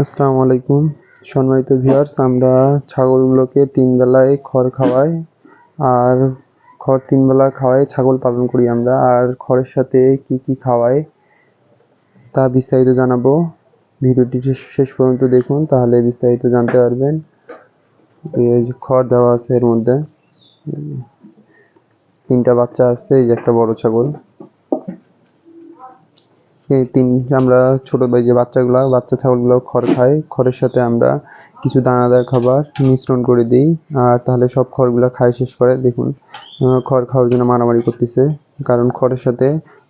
আসসালামু আলাইকুম। সম্মানিত ভিউয়ার্স, আমরা ছাগলগুলোকে তিন বেলায় খড় খাওয়াই আর খড় তিন বেলা খাওয়াই, ছাগল পালন করি আমরা। আর খড়ের সাথে কি কি খাওয়াই তা বিস্তারিত জানাব। ভিডিওটি শেষ- পর্যন্ত দেখুন, তাহলে বিস্তারিত জানতে পারবেন। খড় দেওয়া আছে এর মধ্যে। তিনটা বাচ্চা আছে, এই যে একটা বড় ছাগল। তিন, আমরা ছোট যে বাচ্চাগুলো, বাচ্চা ছাগলগুলো খড় খায় খড়ের সাথে আমরা কিছু দানাদার খাবার মিশ্রণ করে দিই, আর তাহলে সব খড়গুলো খায় শেষ করে। দেখুন খড় খাওয়ার জন্য মারামারি করতেছে, কারণ খড়ের সাথে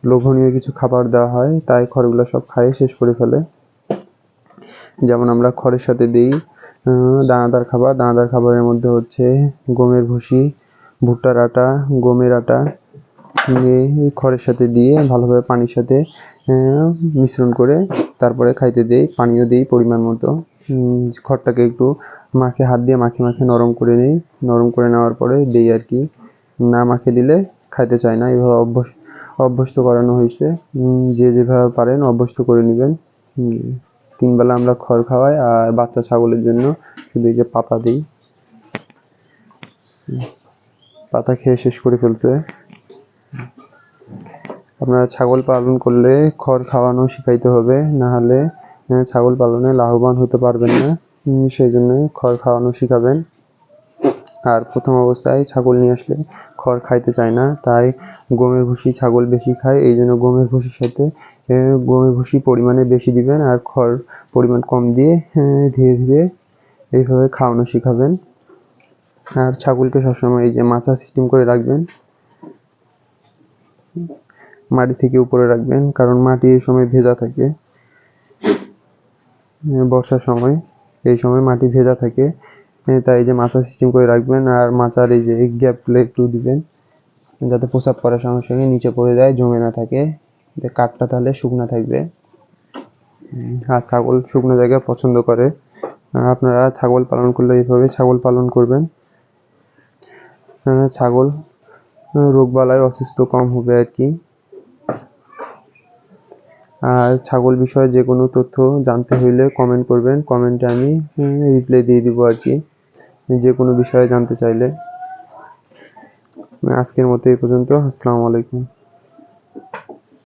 লোভনীয় কিছু খাবার দেওয়া হয়, তাই খড়গুলো সব খায় শেষ করে ফেলে। যেমন আমরা খড়ের সাথে দিই দানাদার খাবার, দানাদার খাবারের মধ্যে হচ্ছে গমের ভুসি, ভুট্টার আটা, গমের আটা খড়ের সাথে দিয়ে ভালোভাবে পানির সাথে মিশ্রণ করে তারপরে খাইতে দেই, পানিও দিই পরিমাণ মতো। খড়টাকে একটু মাখে, হাত দিয়ে মাখে মাখে নরম করে নিই। নরম করে নেওয়ার পরে দিই আর কি। না মাখে দিলে খাইতে চায় না। এভাবে অভ্যস, অভ্যস্ত করানো হয়েছে। যে যেভাবে পারেন অভ্যস্ত করে নেবেন। তিনবেলা আমরা খড় খাওয়াই আর বাচ্চা ছাগলের জন্য শুধু এই যে পাতা দিই। পাতা খেয়ে শেষ করে ফেলছে। আপনারা ছাগল পালন করলে খড় খাওয়ানো শিখাইতে হবে, না হলে ছাগল পালনে লাভবান হতে পারবেন না। সেই জন্য খড় খাওয়ানো শিখাবেন। আর প্রথম অবস্থায় ছাগল নিয়ে আসলে খড় খাইতে চায় না, তাই গমের ভুসি ছাগল বেশি খায়। এই জন্য গমের ভুসির সাথে গমের ভুসি পরিমাণে বেশি দিবেন আর খড় পরিমাণ কম দিয়ে ধীরে ধীরে এইভাবে খাওয়ানো শিখাবেন। আর ছাগলকে সবসময় এই যে মাচা সিস্টেম করে রাখবেন। মাটি থেকে উপরে রাখবেন, কারণ মাটি এই সময় ভেজা থাকে। বর্ষার সময়, এই সময় মাটি ভেজা থাকে। তাই যে মাচা সিস্টেম করে রাখবেন আর মাচার এই যে গ্যাপগুলো একটু দিবেন, যাতে প্রসাব করার সঙ্গে সঙ্গে নিচে পড়ে যায়, জমে না থাকে। কাঠটা তাহলে শুকনা থাকবে। আর ছাগল শুকনো জায়গা পছন্দ করে। আপনারা ছাগল পালন করলে এইভাবে ছাগল পালন করবেন। ছাগল রোগবালাই অসুস্থ কম হবে আর কি। আর ছাগল বিষয়ে যে কোনো তথ্য জানতে হইলে কমেন্ট করবেন। কমেন্টে আমি রিপ্লাই দিয়ে দিব আর কি, যে কোনো বিষয়ে জানতে চাইলে। আজকের মতো এই পর্যন্ত। আসসালামু আলাইকুম।